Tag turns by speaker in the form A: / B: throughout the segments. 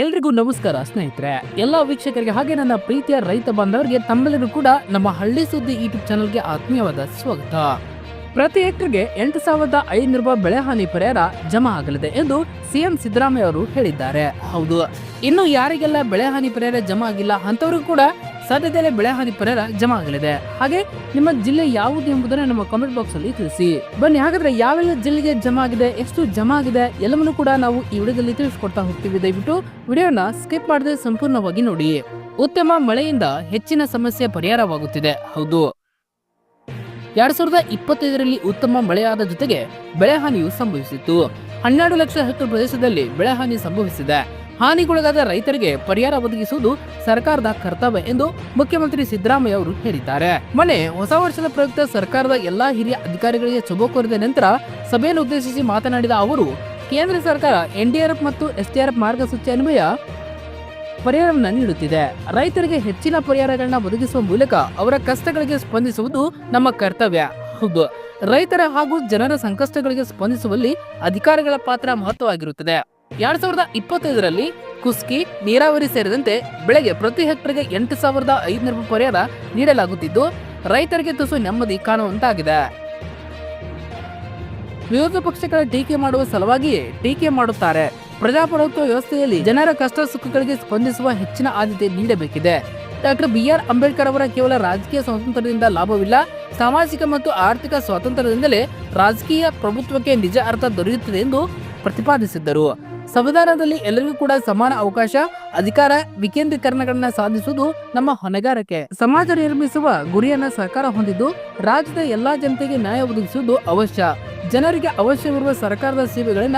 A: ಎಲ್ರಿಗೂ ನಮಸ್ಕಾರ, ಸ್ನೇಹಿತರೆ. ಎಲ್ಲ ವೀಕ್ಷಕರಿಗೆ ಹಾಗೆ ನನ್ನ ಪ್ರೀತಿಯ ರೈತ ಬಾಂಧವರಿಗೆ ತಮ್ಮೆಲ್ಲರೂ ಕೂಡ ನಮ್ಮ ಹಳ್ಳಿ ಸುದ್ದಿ ಯೂಟ್ಯೂಬ್ ಚಾನಲ್ಗೆ ಆತ್ಮೀಯವಾದ ಸ್ವಾಗತ. ಪ್ರತಿ ಹೆಕ್ಟರ್ಗೆ ಎಂಟು ಸಾವಿರದ ಐನೂರು ರೂಪಾಯಿ ಬೆಳೆ ಹಾನಿ ಪರಿಹಾರ ಜಮಾ ಆಗಲಿದೆ ಎಂದು ಸಿಎಂ ಸಿದ್ದರಾಮಯ್ಯ ಅವರು ಹೇಳಿದ್ದಾರೆ. ಹೌದು, ಇನ್ನು ಯಾರಿಗೆಲ್ಲ ಬೆಳೆ ಹಾನಿ ಪರಿಹಾರ ಜಮಾ ಆಗಿಲ್ಲ ಅಂತವರು ಕೂಡ ಸದ್ಯದಲ್ಲೇ ಬೆಳೆಹಾನಿ ಪರಿಹಾರ ಜಮಾ ಆಗಲಿದೆ. ಹಾಗೆ ನಿಮ್ಮ ಜಿಲ್ಲೆ ಯಾವುದು ಎಂಬುದನ್ನು ನಮ್ಮ ಕಾಮೆಂಟ್ ಬಾಕ್ಸ್ ಅಲ್ಲಿ ತಿಳಿಸಿ. ಬನ್ನಿ, ಹಾಗಾದ್ರೆ ಯಾವೆಲ್ಲ ಜಿಲ್ಲೆಗೆ ಜಮಾ ಆಗಿದೆ, ಎಷ್ಟು ಜಮಾ ಆಗಿದೆ, ಎಲ್ಲವನ್ನೂ ಕೂಡ ನಾವು ಈ ವಿಡಿಯೋದಲ್ಲಿ ತಿಳಿಸ್ಕೊಡ್ತಾ ಹೋಗ್ತೀವಿ. ದಯವಿಟ್ಟು ವಿಡಿಯೋನ ಸ್ಕಿಪ್ ಮಾಡದೆ ಸಂಪೂರ್ಣವಾಗಿ ನೋಡಿ. ಉತ್ತಮ ಮಳೆಯಿಂದ ಹೆಚ್ಚಿನ ಸಮಸ್ಯೆ ಪರಿಹಾರವಾಗುತ್ತಿದೆ. ಹೌದು. ಎರಡ್ ಸಾವಿರದ ಇಪ್ಪತ್ತೈದರಲ್ಲಿ ಉತ್ತಮ ಮಳೆಯಾದ ಜೊತೆಗೆ ಬೆಳೆಹಾನಿಯು ಸಂಭವಿಸಿತ್ತು. ಹನ್ನೆರಡು ಲಕ್ಷ ಹೆಕ್ಟರ್ ಪ್ರದೇಶದಲ್ಲಿ ಬೆಳೆಹಾನಿ ಸಂಭವಿಸಿದೆ. ಹಾನಿಗೊಳಗಾದ ರೈತರಿಗೆ ಪರಿಹಾರ ಒದಗಿಸುವುದು ಸರ್ಕಾರದ ಕರ್ತವ್ಯ ಎಂದು ಮುಖ್ಯಮಂತ್ರಿ ಸಿದ್ದರಾಮಯ್ಯ ಅವರು ಹೇಳಿದ್ದಾರೆ. ಮೊನ್ನೆ ಹೊಸ ವರ್ಷದ ಪ್ರಯುಕ್ತ ಸರ್ಕಾರದ ಎಲ್ಲಾ ಹಿರಿಯ ಅಧಿಕಾರಿಗಳಿಗೆ ಶುಭ ಕೋರಿದ ನಂತರ ಸಭೆಯನ್ನು ಉದ್ದೇಶಿಸಿ ಮಾತನಾಡಿದ ಅವರು, ಕೇಂದ್ರ ಸರ್ಕಾರ ಎನ್ಡಿಆರ್ಎಫ್ ಮತ್ತು ಎಸ್ಡಿಆರ್ಎಫ್ ಮಾರ್ಗಸೂಚಿ ಅನ್ವಯ ಪರಿಹಾರವನ್ನು ನೀಡುತ್ತಿದೆ. ರೈತರಿಗೆ ಹೆಚ್ಚಿನ ಪರಿಹಾರಗಳನ್ನ ಒದಗಿಸುವ ಮೂಲಕ ಅವರ ಕಷ್ಟಗಳಿಗೆ ಸ್ಪಂದಿಸುವುದು ನಮ್ಮ ಕರ್ತವ್ಯ. ಹೌದು, ರೈತರ ಹಾಗೂ ಜನರ ಸಂಕಷ್ಟಗಳಿಗೆ ಸ್ಪಂದಿಸುವಲ್ಲಿ ಅಧಿಕಾರಿಗಳ ಪಾತ್ರ ಮಹತ್ವವಾಗಿರುತ್ತದೆ. ಎರಡ್ ಸಾವಿರದ ಇಪ್ಪತ್ತೈದರಲ್ಲಿ ಕುಸ್ಕಿ, ನೀರಾವರಿ ಸೇರಿದಂತೆ ಬೆಳೆಗೆ ಪ್ರತಿ ಹೆಕ್ಟರ್ಗೆ ಎಂಟು ಸಾವಿರದ ಐದುನೂರು ರೂಪಾಯಿ ಪರಿಹಾರ ನೀಡಲಾಗುತ್ತಿದ್ದು, ರೈತರಿಗೆ ತುಸು ನೆಮ್ಮದಿ ಕಾಣುವಂತಾಗಿದೆ. ವಿರೋಧ ಪಕ್ಷಗಳ ಟೀಕೆ ಮಾಡುವ ಸಲುವಾಗಿಯೇ ಟೀಕೆ ಮಾಡುತ್ತಾರೆ. ಪ್ರಜಾಪ್ರಭುತ್ವ ವ್ಯವಸ್ಥೆಯಲ್ಲಿ ಜನರ ಕಷ್ಟ ಸುಖಗಳಿಗೆ ಸ್ಪಂದಿಸುವ ಹೆಚ್ಚಿನ ಆದ್ಯತೆ ನೀಡಬೇಕಿದೆ. ಡಾಕ್ಟರ್ ಬಿ ಆರ್ ಅಂಬೇಡ್ಕರ್ ಅವರ ಕೇವಲ ರಾಜಕೀಯ ಸ್ವಾತಂತ್ರ್ಯದಿಂದ ಲಾಭವಿಲ್ಲ, ಸಾಮಾಜಿಕ ಮತ್ತು ಆರ್ಥಿಕ ಸ್ವಾತಂತ್ರ್ಯದಿಂದಲೇ ರಾಜಕೀಯ ಪ್ರಭುತ್ವಕ್ಕೆ ನಿಜ ಅರ್ಥ ದೊರೆಯುತ್ತದೆ ಎಂದು ಪ್ರತಿಪಾದಿಸಿದ್ದರು. ಸಂವಿಧಾನದಲ್ಲಿ ಎಲ್ಲರಿಗೂ ಕೂಡ ಸಮಾನ ಅವಕಾಶ, ಅಧಿಕಾರ, ವಿಕೇಂದ್ರೀಕರಣಗಳನ್ನ ಸಾಧಿಸುವುದು ನಮ್ಮ ಹೊಣೆಗಾರಿಕೆ. ಸಮಾಜ ನಿರ್ಮಿಸುವ ಗುರಿಯನ್ನ ಸರ್ಕಾರ ಹೊಂದಿದ್ದು, ರಾಜ್ಯದ ಎಲ್ಲಾ ಜನತೆಗೆ ನ್ಯಾಯ ಒದಗಿಸುವುದು ಅವಶ್ಯ. ಜನರಿಗೆ ಅವಶ್ಯವಿರುವ ಸರ್ಕಾರದ ಸೇವೆಗಳನ್ನ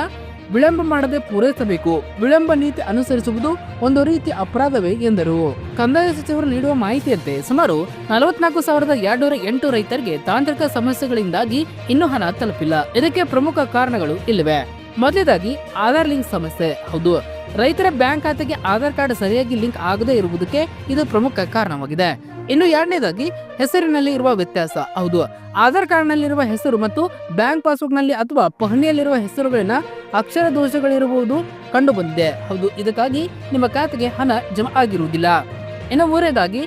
A: ವಿಳಂಬ ಮಾಡದೆ ಪೂರೈಸಬೇಕು. ವಿಳಂಬ ನೀತಿ ಅನುಸರಿಸುವುದು ಒಂದು ರೀತಿ ಅಪರಾಧವೇ ಎಂದರು. ಕಂದಾಯ ಸಚಿವರು ನೀಡುವ ಮಾಹಿತಿಯಂತೆ, ಸುಮಾರು ನಲವತ್ನಾಲ್ಕು ಸಾವಿರದ ಎರಡ್ನೂರ ಎಂಟು ರೈತರಿಗೆ ತಾಂತ್ರಿಕ ಸಮಸ್ಯೆಗಳಿಂದಾಗಿ ಇನ್ನೂ ಹಣ ತಲುಪಿಲ್ಲ. ಇದಕ್ಕೆ ಪ್ರಮುಖ ಕಾರಣಗಳು ಇಲ್ಲಿವೆ. ಮೊದಲನೇದಾಗಿ ಆಧಾರ್ ಲಿಂಕ್ ಸಮಸ್ಯೆ. ಹೌದು, ರೈತರ ಬ್ಯಾಂಕ್ ಖಾತೆಗೆ ಆಧಾರ್ ಕಾರ್ಡ್ ಸರಿಯಾಗಿ ಲಿಂಕ್ ಆಗದೇ ಇರುವುದಕ್ಕೆ ಇದು ಪ್ರಮುಖ ಕಾರಣವಾಗಿದೆ. ಇನ್ನು ಎರಡನೇದಾಗಿ ಹೆಸರಿನಲ್ಲಿ ಇರುವ ವ್ಯತ್ಯಾಸ. ಹೌದು, ಆಧಾರ್ ಕಾರ್ಡ್ನಲ್ಲಿರುವ ಹೆಸರು ಮತ್ತು ಬ್ಯಾಂಕ್ ಪಾಸ್ಬುಕ್ನಲ್ಲಿ ಅಥವಾ ಪಹಣಿಯಲ್ಲಿರುವ ಹೆಸರುಗಳನ್ನ ಅಕ್ಷರ ದೋಷಗಳಿರುವುದು ಕಂಡು ಬಂದಿದೆ ಹೌದು, ಇದಕ್ಕಾಗಿ ನಿಮ್ಮ ಖಾತೆಗೆ ಹಣ ಜಮಾ ಆಗಿರುವುದಿಲ್ಲ. ಇನ್ನು ಮೂರನೇದಾಗಿ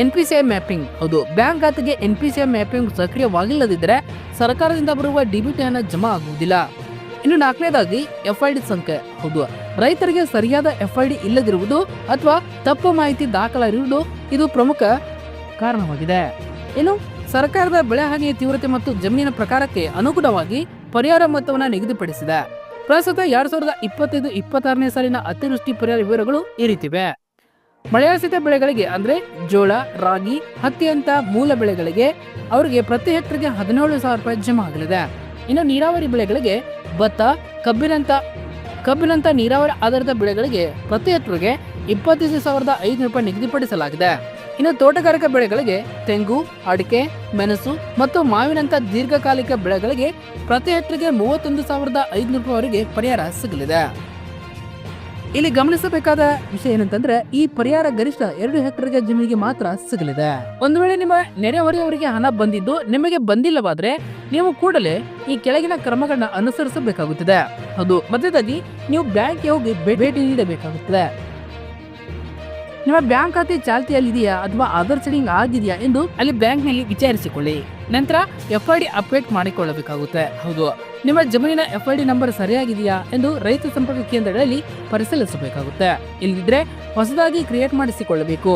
A: N P C I mapping. ಹೌದು, ಬ್ಯಾಂಕ್ ಖಾತೆಗೆ N P C I mapping ಸಕ್ರಿಯವಾಗಿಲ್ಲದಿದ್ದರೆ ಸರ್ಕಾರದಿಂದ ಬರುವ ಡಿಬಿಟಿ ಹಣ ಜಮಾ ಆಗುವುದಿಲ್ಲ. ಇನ್ನು ನಾಲ್ಕನೇದಾಗಿ ಎಫ್ ಐ ಡಿ ಸಂಖ್ಯೆ ಹೌದು ರೈತರಿಗೆ ಸರಿಯಾದ ಎಫ್ ಐ ಡಿ ಇಲ್ಲದಿರುವುದು ಅಥವಾ ತಪ್ಪು ಮಾಹಿತಿ ದಾಖಲಾಗಿರುವುದು ಇದು ಪ್ರಮುಖ ಕಾರಣವಾಗಿದೆ. ಇನ್ನು ಸರ್ಕಾರದ ಬೆಳೆ ಹಾನಿಯ ತೀವ್ರತೆ ಮತ್ತು ಜಮೀನಿನ ಪ್ರಕಾರಕ್ಕೆ ಅನುಗುಣವಾಗಿ ಪರಿಹಾರ ಮೊತ್ತವನ್ನು ನಿಗದಿಪಡಿಸಿದೆ. ಪ್ರಸ್ತುತ ಎರಡ್ ಸಾವಿರದ ಇಪ್ಪತ್ತೈದು ಇಪ್ಪತ್ತಾರನೇ ಸಾಲಿನ ಅತಿವೃಷ್ಟಿ ಪರಿಹಾರ ವಿವರಗಳು ಈ ರೀತಿವೆ. ಮಳೆಯಾಶ್ರಿತ ಬೆಳೆಗಳಿಗೆ ಅಂದ್ರೆ ಜೋಳ, ರಾಗಿ, ಹತ್ತಿಯಂತ ಮೂಲ ಬೆಳೆಗಳಿಗೆ ಅವರಿಗೆ ಪ್ರತಿ ಹೆಕ್ಟರ್ಗೆ ಹದಿನೇಳು ಸಾವಿರ ರೂಪಾಯಿ ಜಮಾ ಆಗಲಿದೆ. ಇನ್ನು ನೀರಾವರಿ ಬೆಳೆಗಳಿಗೆ ಭತ್ತ ಕಬ್ಬಿನಂತ ಕಬ್ಬಿನಂತ ನೀರಾವರಿ ಆಧಾರಿತ ಬೆಳೆಗಳಿಗೆ ಪ್ರತಿ ಹೆಕ್ಟರ್ಗೆ ಇಪ್ಪತ್ತೈದು ಸಾವಿರದ ಐದುನೂರು ರೂಪಾಯಿ ನಿಗದಿಪಡಿಸಲಾಗಿದೆ ಇನ್ನು ತೋಟಗಾರಿಕಾ ಬೆಳೆಗಳಿಗೆ ತೆಂಗು, ಅಡಿಕೆ, ಮೆಣಸು ಮತ್ತು ಮಾವಿನಂತ ದೀರ್ಘಕಾಲಿಕ ಬೆಳೆಗಳಿಗೆ ಪ್ರತಿ ಹೆಕ್ಟರ್ಗೆ ಮೂವತ್ತೊಂದು ಸಾವಿರದ ಐದುನೂರು ರೂಪಾಯಿವರೆಗೆ ಪರಿಹಾರ ಸಿಗಲಿದೆ. ಇಲ್ಲಿ ಗಮನಿಸಬೇಕಾದ ವಿಷಯ ಏನಂತಂದ್ರೆ, ಈ ಪರಿಹಾರ ಗರಿಷ್ಠ ಎರಡು ಹೆಕ್ಟರ್ಗೆ ಜಮೀನಿಗೆ ಮಾತ್ರ ಸಿಗಲಿದೆ. ಒಂದು ವೇಳೆ ನಿಮ್ಮ ನೆರೆಹೊರೆಯವರಿಗೆ ಹಣ ಬಂದಿದ್ದು ನಿಮಗೆ ಬಂದಿಲ್ಲವಾದ್ರೆ ನೀವು ಕೂಡಲೇ ಈ ಕೆಳಗಿನ ಕ್ರಮಗಳನ್ನ ಅನುಸರಿಸಬೇಕಾಗುತ್ತದೆ. ಹೌದು ಮಧ್ಯದಲ್ಲಿ ನೀವು ಬ್ಯಾಂಕ್ಗೆ ಹೋಗಿ ಭೇಟಿ ನೀಡಬೇಕಾಗುತ್ತದೆ. ನಿಮ್ಮ ಬ್ಯಾಂಕ್ ಖಾತೆ ಚಾಲ್ತಿಯಲ್ಲಿದೆಯಾ ಅಥವಾ ಆಧಾರ್ ಸೆಡಿಂಗ್ ಆಗಿದೆಯಾ ಎಂದು ಅಲ್ಲಿ ಬ್ಯಾಂಕ್ನಲ್ಲಿ ವಿಚಾರಿಸಿಕೊಳ್ಳಿ. ನಂತರ ಎಫ್ ಐ ಡಿ ಅಪ್ಡೇಟ್ ಮಾಡಿಕೊಳ್ಳಬೇಕಾಗುತ್ತೆ. ಹೌದು, ನಿಮ್ಮ ಜಮೀನಿನ ಎಫ್ ಐ ಡಿ ನಂಬರ್ ಸರಿಯಾಗಿದೆಯಾ ಎಂದು ರೈತ ಸಂಪರ್ಕ ಕೇಂದ್ರಗಳಲ್ಲಿ ಪರಿಶೀಲಿಸಬೇಕಾಗುತ್ತೆ. ಇಲ್ಲದಿದ್ರೆ ಹೊಸದಾಗಿ ಕ್ರಿಯೇಟ್ ಮಾಡಿಸಿಕೊಳ್ಳಬೇಕು.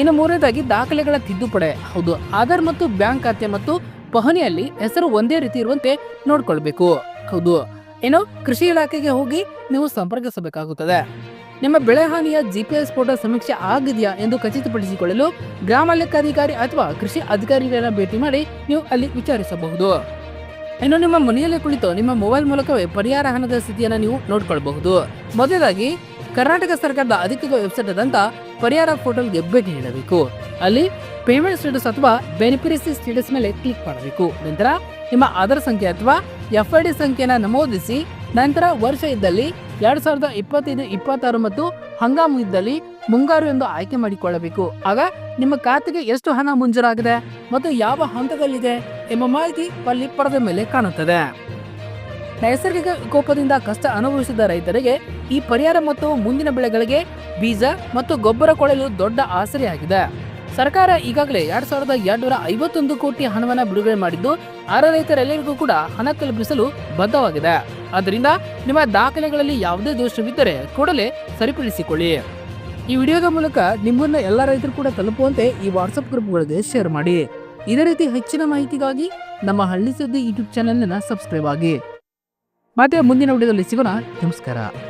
A: ಇನ್ನು ಮೂರನೇದಾಗಿ ದಾಖಲೆಗಳ ತಿದ್ದುಪಡೆ. ಹೌದು, ಆಧಾರ್ ಮತ್ತು ಬ್ಯಾಂಕ್ ಖಾತೆ ಮತ್ತು ಪಹಣಿಯಲ್ಲಿ ಹೆಸರು ಒಂದೇ ರೀತಿ ಇರುವಂತೆ ನೋಡ್ಕೊಳ್ಬೇಕು. ಹೌದು. ಏನು ಕೃಷಿ ಇಲಾಖೆಗೆ ಹೋಗಿ ನೀವು ಸಂಪರ್ಕಿಸಬೇಕಾಗುತ್ತದೆ. ನಿಮ್ಮ ಬೆಳೆ ಹಾನಿಯ ಜಿಪಿಎಸ್ ಫೋಟೋ ಸಮೀಕ್ಷೆ ಆಗಿದೆಯಾ ಎಂದು ಖಚಿತಪಡಿಸಿಕೊಳ್ಳಲು ಗ್ರಾಮ ಲೆಕ್ಕಾಧಿಕಾರಿ ಅಥವಾ ಕೃಷಿ ಅಧಿಕಾರಿಗಳನ್ನ ಭೇಟಿ ಮಾಡಿ ನೀವು ಅಲ್ಲಿ ವಿಚಾರಿಸಬಹುದು. ಇನ್ನು ನಿಮ್ಮ ಮನೆಯಲ್ಲೇ ಕುಳಿತು ನಿಮ್ಮ ಮೊಬೈಲ್ ಮೂಲಕವೇ ಪರಿಹಾರ ಹಣದ ಸ್ಥಿತಿಯನ್ನು ನೀವು ನೋಡ್ಕೊಳ್ಬಹುದು. ಮೊದಲಾಗಿ ಕರ್ನಾಟಕ ಸರ್ಕಾರದ ಅಧಿಕೃತ ವೆಬ್ಸೈಟ್ ಆದಂತ ಪರಿಹಾರ ಪೋರ್ಟಲ್ಗೆ ಭೇಟಿ ನೀಡಬೇಕು. ಅಲ್ಲಿ ಪೇಮೆಂಟ್ ಸ್ಟೇಟಸ್ ಅಥವಾ ಬೆನಿಫಿಷರಿ ಸ್ಟೇಟಸ್ ಮೇಲೆ ಕ್ಲಿಕ್ ಮಾಡಬೇಕು. ನಂತರ ನಿಮ್ಮ ಆಧಾರ್ ಸಂಖ್ಯೆ ಅಥವಾ ಎಫ್ ಐ ಡಿ ಸಂಖ್ಯೆನ ನಮೂದಿಸಿ, ನಂತರ ವರ್ಷ ಇದ್ದಲ್ಲಿ ಎರಡ್ ಸಾವಿರದ ಇಪ್ಪತ್ತೈದು, ಇಪ್ಪತ್ತಾರು ಮತ್ತು ಹಂಗಾಮು ಇದ್ದಲ್ಲಿ ಮುಂಗಾರು ಎಂದು ಆಯ್ಕೆ ಮಾಡಿಕೊಳ್ಳಬೇಕು. ಆಗ ನಿಮ್ಮ ಖಾತೆಗೆ ಎಷ್ಟು ಹಣ ಮುಂಜೂರಾಗಿದೆ ಮತ್ತು ಯಾವ ಹಂತದಲ್ಲಿದೆ ಎಂಬ ಮಾಹಿತಿ ಅಲ್ಲಿ ಪಡೆದ ಮೇಲೆ ಕಾಣುತ್ತದೆ. ನೈಸರ್ಗಿಕ ವಿಕೋಪದಿಂದ ಕಷ್ಟ ಅನುಭವಿಸಿದ ರೈತರಿಗೆ ಈ ಪರಿಹಾರ ಮತ್ತು ಮುಂದಿನ ಬೆಳೆಗಳಿಗೆ ಬೀಜ ಮತ್ತು ಗೊಬ್ಬರ ಕೊಡಲು ದೊಡ್ಡ ಆಸರೆಯಾಗಿದೆ. ಸರ್ಕಾರ ಈಗಾಗಲೇ ಎರಡ್ ಸಾವಿರದ ಎರಡ್ನೂರ ಐವತ್ತೊಂದು ಕೋಟಿ ಹಣವನ್ನು ಬಿಡುಗಡೆ ಮಾಡಿದ್ದು ಅರ ರೈತರೆಲ್ಲರಿಗೂ ಕೂಡ ಹಣ ತಲುಪಿಸಲು ಬದ್ಧವಾಗಿದೆ. ಆದ್ದರಿಂದ ನಿಮ್ಮ ದಾಖಲೆಗಳಲ್ಲಿ ಯಾವುದೇ ದೋಷವಿದ್ದರೆ ಕೂಡಲೇ ಸರಿಪಡಿಸಿಕೊಳ್ಳಿ. ಈ ವಿಡಿಯೋದ ಮೂಲಕ ನಿಮ್ಮನ್ನ ಎಲ್ಲ ರೈತರು ಕೂಡ ತಲುಪುವಂತೆ ಈ ವಾಟ್ಸಪ್ ಗ್ರೂಪ್ಗಳಿಗೆ ಶೇರ್ ಮಾಡಿ. ಇದೇ ರೀತಿ ಹೆಚ್ಚಿನ ಮಾಹಿತಿಗಾಗಿ ನಮ್ಮ ಹಳ್ಳಿ ಸುದ್ದಿ ಯೂಟ್ಯೂಬ್ ಚಾನೆಲ್ನ ಸಬ್ಸ್ಕ್ರೈಬ್ ಆಗಿ. ಮತ್ತೆ ಮುಂದಿನ ವಿಡಿಯೋದಲ್ಲಿ ಸಿಗೋಣ. ನಮಸ್ಕಾರ.